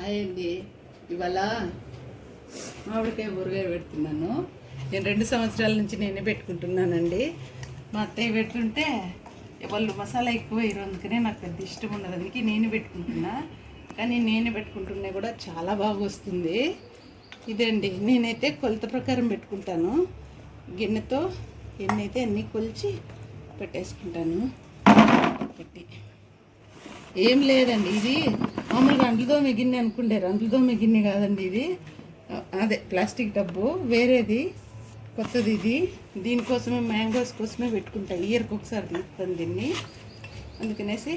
Hi అండి. ఇవాళ మామిడికాయ ఊరగాయ పెడుతున్నాను. నేను రెండు సంవత్సరాల నుంచి నేనే పెట్టుకుంటున్నానండి. మా అత్తయ్య పెట్టుంటే వాళ్ళు మసాలా ఎక్కువ వేయరు అందుకనే నాకు పెద్ద ఇష్టం ఉండదు. అందుకే నేను పెట్టుకుంటున్నా. కానీ నేను పెట్టుకుంటున్నా కూడా చాలా బాగా వస్తుంది. ఇదండి. నేనైతే కొలత ప్రకారం పెట్టుకుంటాను. గిన్నెతో ఎన్నైతే అన్నీ కొలిచి పెట్టేసుకుంటాను. పెట్టి. ఏం లేదండి ఇది మామూలుగా అంట్లదోమె గిన్నె అనుకుంటారు. అంట్లదోమె గిన్నె కాదండి ఇది. అదే ప్లాస్టిక్ డబ్బు వేరేది కొత్తది ఇది. దీనికోసమే మ్యాంగోస్ కోసమే పెట్టుకుంటా. ఇయర్కి ఒకసారి తీస్తాను దీన్ని. అందుకనేసి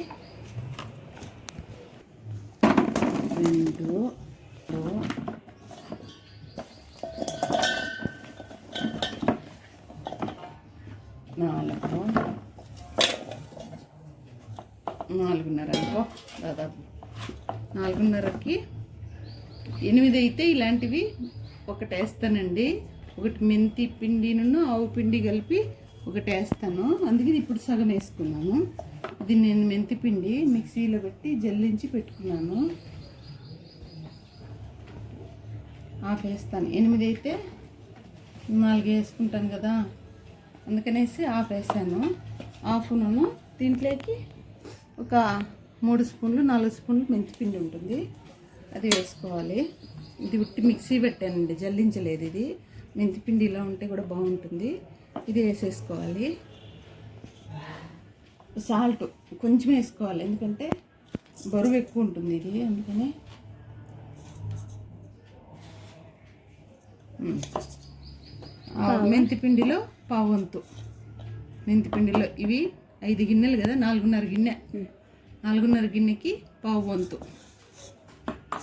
రెండు నాలుగు. నాలుగున్నర అనుకో. దాదాపు నాలుగున్నరకి. ఎనిమిది అయితే ఇలాంటివి ఒకటి వేస్తానండి ఒకటి మెంతి పిండిను ఆవు పిండి కలిపి ఒకటి వేస్తాను అందుకే ఇప్పుడు సగం వేసుకున్నాను. ఇది నేను మెంతి పిండి మిక్సీలో పెట్టి జల్లించి పెట్టుకున్నాను. హాఫ్ వేస్తాను. ఎనిమిది అయితే నాలుగు వేసుకుంటాను కదా. అందుకనేసి హాఫ్ వేసాను. హాఫ్ను దీంట్లోకి ఒక మూడు స్పూన్లు నాలుగు స్పూన్లు మెంతిపిండి ఉంటుంది. అది వేసుకోవాలి. ఇది ఉట్టి మిక్సీ పెట్టానండి జల్లించలేదు ఇది. మెంతిపిండి ఇలా ఉంటే కూడా బాగుంటుంది. ఇది వేసేసుకోవాలి. సాల్ట్ కొంచెం వేసుకోవాలి ఎందుకంటే బరువు ఎక్కువ ఉంటుంది ఇది అందుకని. మెంతిపిండిలో పావంతు మెంతిపిండిలో ఇవి ఐదు గిన్నెలు కదా నాలుగున్నర గిన్నె. నాలుగున్నర గిన్నెకి పావు వంతు.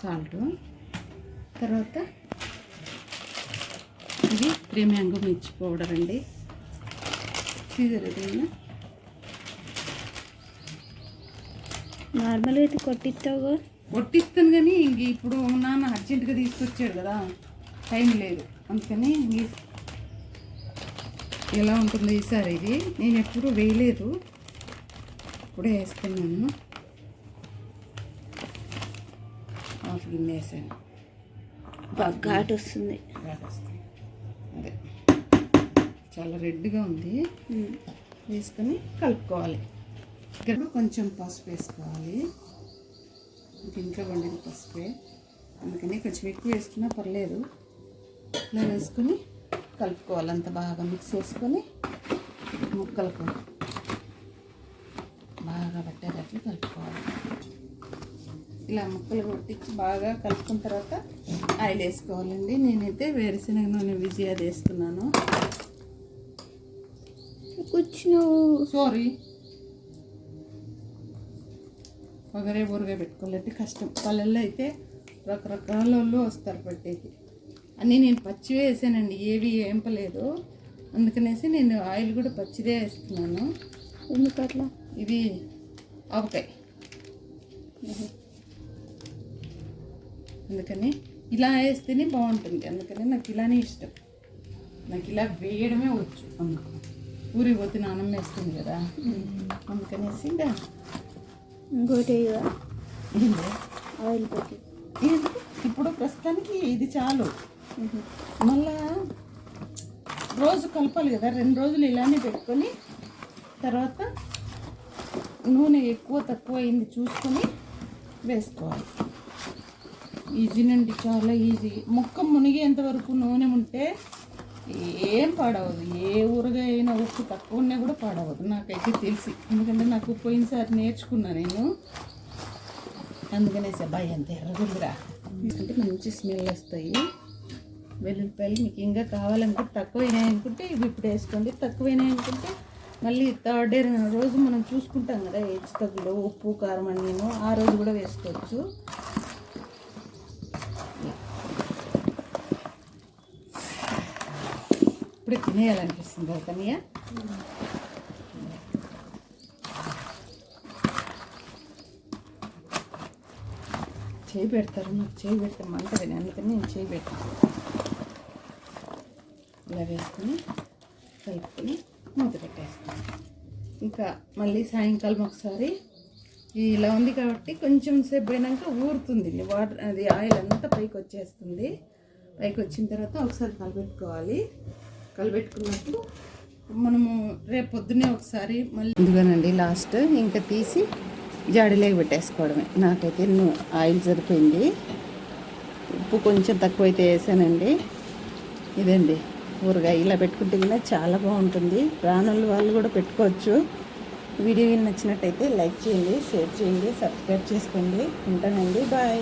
సాల్ట్ తర్వాత ఇది త్రీ మ్యాంగో మిర్చి పౌడర్ అండి. సీజర్ ఏదైనా నార్మల్గా అయితే కొట్టిస్తావు కొట్టిస్తాను కానీ ఇంక ఇప్పుడు నాన్న అర్జెంటుగా తీసుకొచ్చాడు కదా టైం లేదు. అందుకని ఎలా ఉంటుందో ఈసారి ఇది. నేను ఎప్పుడూ వేయలేదు. ఇప్పుడే వేస్తున్నాను హాఫ్ గిన్నె వేసాను బాగా ఘాటు వస్తుంది. ఘాటు వస్తుంది. అదే. చాలా రెడ్గా ఉంది. వేసుకొని కలుపుకోవాలి. ఇక్కడ కొంచెం పసుపు వేసుకోవాలి. ఇంట్లో వండిన పసుపే. అందుకని కొంచెం ఎక్కువ వేసుకున్నా పర్లేదు. ఇలా వేసుకొని కలుపుకోవాలి. అంత బాగా మిక్స్ చేసుకొని ముక్కలకు బాగా పట్టేటట్లు కలుపుకోవాలి. ఇలా ముక్కలు కొట్టించి బాగా కలుపుకున్న తర్వాత ఆయిల్ వేసుకోవాలండి. నేనైతే వేరుశనగ నూనె విజయాది వేస్తున్నాను కూర్చున్నావు సారీ పొగరే ఊరగా పెట్టుకోవాలంటే కష్టం. పల్లెల్లో అయితే రకరకాల వాళ్ళు వస్తారు పట్టేకి. అన్నీ నేను పచ్చి వేసానండి. ఏవి ఏంపలేదు అందుకనేసి నేను ఆయిల్ కూడా పచ్చిదే వేస్తున్నాను ఎందుకు అట్లా ఇది ఆవకాయ అందుకని ఇలా వేస్తేనే బాగుంటుంది. అందుకని నాకు ఇలానే ఇష్టం. నాకు ఇలా వేయడమే వచ్చు. అందుకు ఊరికి పోతే నానమ్మ వేస్తుంది కదా. అందుకనేసి ఇంకా ఇంకోటి? ఆయిల్ పెట్టి? ఇప్పుడు ప్రస్తుతానికి ఇది చాలు. మళ్ళా రోజు కలపాలి కదా. రెండు రోజులు ఇలానే పెట్టుకొని తర్వాత నూనె ఎక్కువ తక్కువ అయింది చూసుకొని వేసుకోవాలి. ఈజీనండి చాలా ఈజీ మొక్క మునిగేంత వరకు నూనె ఉంటే ఏం పాడవదు. ఏ ఊరగా అయినా ఉప్పు తక్కువ ఉన్నా కూడా పాడవదు. నాకైతే తెలిసి. ఎందుకంటే నాకు పోయినసారి నేర్చుకున్నా నేను. అందుకనే సబాయి అంత ఎర్రగుందిరా. అంటే మంచి స్మెల్ వస్తాయి. వెల్లుల్లిపాయలు మీకు ఇంకా కావాలనుకుంటే తక్కువైనాయి అనుకుంటే ఇవి ఇప్పుడు వేసుకోండి. తక్కువైనాయి అనుకుంటే మళ్ళీ థర్డ్ డే రోజు మనం చూసుకుంటాం కదా హెచ్చు తగ్గులు ఉప్పు కారం అని నేను ఆ రోజు కూడా వేసుకోవచ్చు. ఇప్పుడు తినేయాలనిపిస్తుంది కదా చేయి పెడతారు నాకు చేయి పెడితే మంటది అందుకని నేను చేయి పెట్టాను ఇలా వేసుకుని కలుపుకొని. మూత పెట్టేస్తాను ఇంకా మళ్ళీ సాయంకాలం ఒకసారి ఇలా ఉంది కాబట్టి కొంచెం సేపు అయినాక ఊరుతుంది వాటర్ అది ఆయిల్ అంతా పైకి వచ్చేస్తుంది. పైకి వచ్చిన తర్వాత ఒకసారి కలబెట్టుకోవాలి. కలబెట్టుకున్నప్పుడు మనము రేపు పొద్దున్నే ఒకసారి మళ్ళీ ఇదిగోనండి లాస్ట్ ఇంకా తీసి జాడీలోకి పెట్టేసుకోవడమే. నాకైతే నువ్వు ఆయిల్ సరిపోయింది. ఉప్పు కొంచెం తక్కువైతే వేసానండి. ఇదండి. ఊరగాయ ఇలా పెట్టుకుంటే కింద చాలా బాగుంటుంది. రానుల వాళ్ళు కూడా పెట్టుకోవచ్చు. వీడియో నచ్చినట్టయితే లైక్ చేయండి షేర్ చేయండి సబ్స్క్రైబ్ చేసుకోండి. ఉంటానండి. బాయ్.